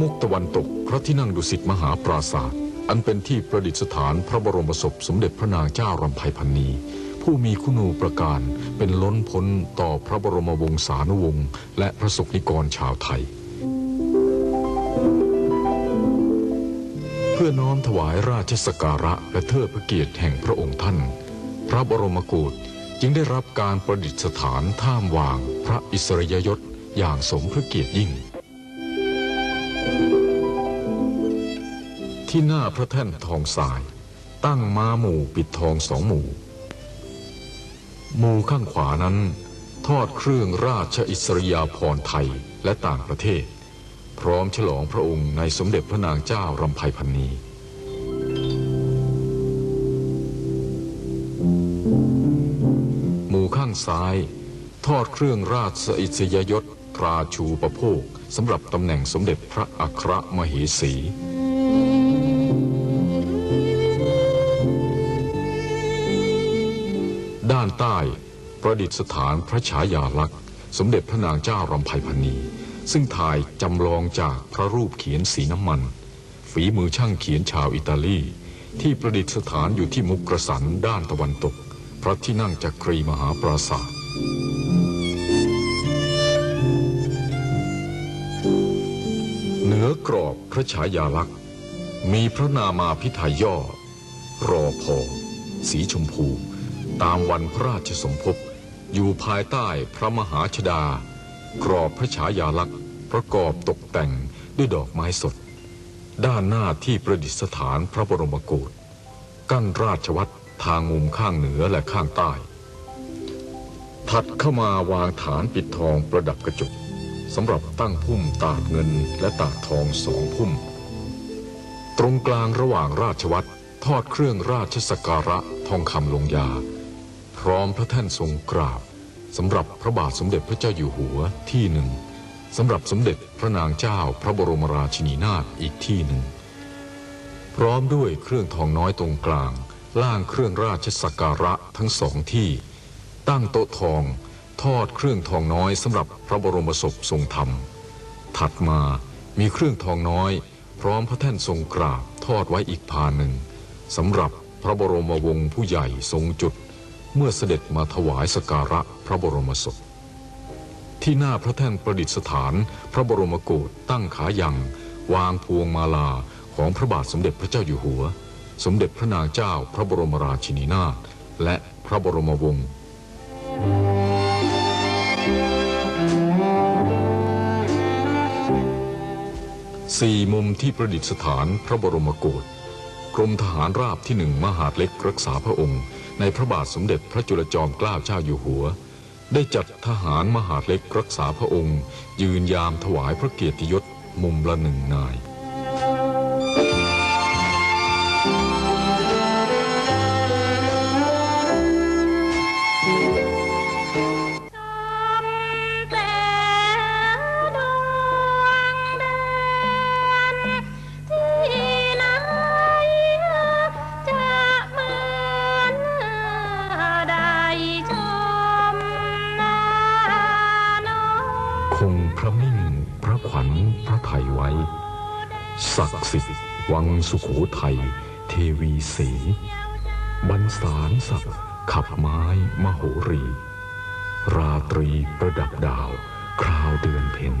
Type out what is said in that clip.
มุกตะวันตกพระที่นั่งดุสิตมหาปราศาสตร์อันเป็นที่ประดิษฐานพระบรมศพสมเด็จพระนางเจ้ารำไพพันนีผู้มีคุณูปการเป็นล้นพ้นต่อพระบรมวงศานุวงศ์และพระสกนิกรชาวไทย เพื่อน้อมถวายราชสกการะและเทิดพระเกียรติแห่งพระองค์ท่าน พระบรมโกศจึงได้รับการประดิษฐานท่ามวางพระอิสริยยศอย่างสมพระเกียรติยิ่ง ที่หน้าพระแท่นทองสาย ตั้งม้าหมู่ปิดทองสองหมู่ หมู่ข้างขวานั้น ทอดเครื่องราชอิสริยาภรณ์ไทยและต่างประเทศ พร้อมฉลองพระองค์ในสมเด็จพระนางเจ้ารำไพพันนีหมู่ข้างซ้าย ทอดเครื่องราชอิสริยยศตราชูประโภคสำหรับตำแหน่งสมเด็จพระอัครมเหสี ด้านใต้ประดิษฐานพระฉายาลักษณ์ สมเด็จพระนางเจ้ารำไพพันนีซึ่งถ่ายจำลองจากพระรูปเขียนสีน้ำมัน ฝีมือช่างเขียนชาวอิตาลี ที่ประดิษฐานอยู่ที่มุกกระสันด้านตะวันตก พระที่นั่งจักรีมหาปราศาสตร์เหนือกรอบพระฉายาลักษณ์ มีพระนามาพิไทยย่อ รอพอ สีชมพู ตามวันพระราชสมภพอยู่ภายใต้พระมหาชดา กรอบพระฉายาลักษณ์ ประกอบตกแต่งด้วยดอกไม้สด ด้านหน้าที่ประดิษฐานพระบรมโกศกั้นราชวัตรทางมุมข้างเหนือและข้างใต้ ถัดเข้ามาวางฐานปิดทองประดับกระจกสำหรับตั้งพุ่มตากเงินและตากทองสองพุ่ม ตรงกลางระหว่างราชวัตรทอดเครื่องราชสการะทองคำลงยา พร้อมพระแท่นทรงกราบสำหรับพระบาทสมเด็จพระเจ้าอยู่หัวที่หนึ่งสำหรับสมเด็จพระนางเจ้าพระบรมราชินีนาถอีกที่หนึ่ง พร้อมด้วยเครื่องทองน้อยตรงกลาง ล่างเครื่องราชสักการะทั้งสองที่ ตั้งโต๊ะทอง ทอดเครื่องทองน้อยสำหรับพระบรมศพทรงธรรม ถัดมามีเครื่องทองน้อย พร้อมพระแท่นทรงกราบทอดไว้อีกพานหนึ่งสำหรับพระบรมวงศ์ผู้ใหญ่ทรงจุด เมื่อเสด็จมาถวายสการะพระบรมศพ ที่หน้าพระแท่นประดิษฐานพระบรมโกศตั้งขายัง วางพวงมาลาของพระบาทสมเด็จพระเจ้าอยู่หัว สมเด็จพระนางเจ้าพระบรมราชินีนาถและพระบรมวงศ์สี่มุมที่ประดิษฐานพระบรมโกศ รมทหารราบที่หนึ่งมหาดเล็กรักษาพระองค์ ในพระบาทสมเด็จพระจุลจอมเกล้าเจ้าอยู่หัว ได้จัดทหารมหาดเล็กรักษาพระองค์ ยืนยามถวายพระเกียรติยศมุมละหนึ่งนาย คงพระมิ่งพระขวัญพระไทยไว้ ศักดิ์สิทธิ์วังสุขโขทัยเทวีสีบรรสารศักดิ์ขับไม้มโหรี ราตรีประดับดาว คราวเดือนเพ็ญ